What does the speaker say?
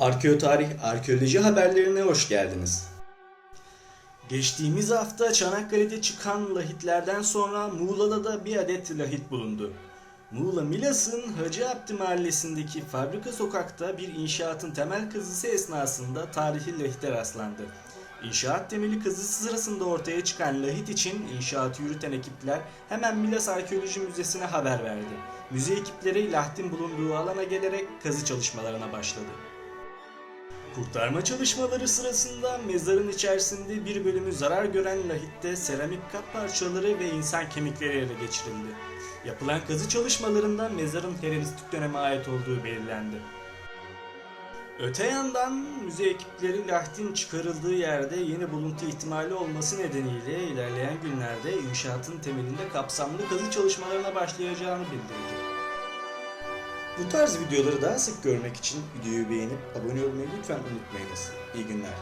Arkeotarih Arkeoloji haberlerine hoş geldiniz. Geçtiğimiz hafta Çanakkale'de çıkan lahitlerden sonra Muğla'da da bir adet lahit bulundu. Muğla Milas'ın Hacı Abdi mahallesindeki fabrika sokakta bir inşaatın temel kazısı esnasında tarihi lahite rastlandı. İnşaat temeli kazısı sırasında ortaya çıkan lahit için inşaatı yürüten ekipler hemen Milas Arkeoloji Müzesi'ne haber verdi. Müze ekipleri lahtin bulunduğu alana gelerek kazı çalışmalarına başladı. Kurtarma çalışmaları sırasında mezarın içerisinde bir bölümü zarar gören lahitte seramik kap parçaları ve insan kemikleri ele geçirildi. Yapılan kazı çalışmalarında mezarın Helenistik döneme ait olduğu belirlendi. Öte yandan müze ekipleri lahtin çıkarıldığı yerde yeni buluntu ihtimali olması nedeniyle ilerleyen günlerde inşaatın temelinde kapsamlı kazı çalışmalarına başlayacağını bildirdi. Bu tarz videoları daha sık görmek için videoyu beğenip abone olmayı lütfen unutmayınız. İyi günler.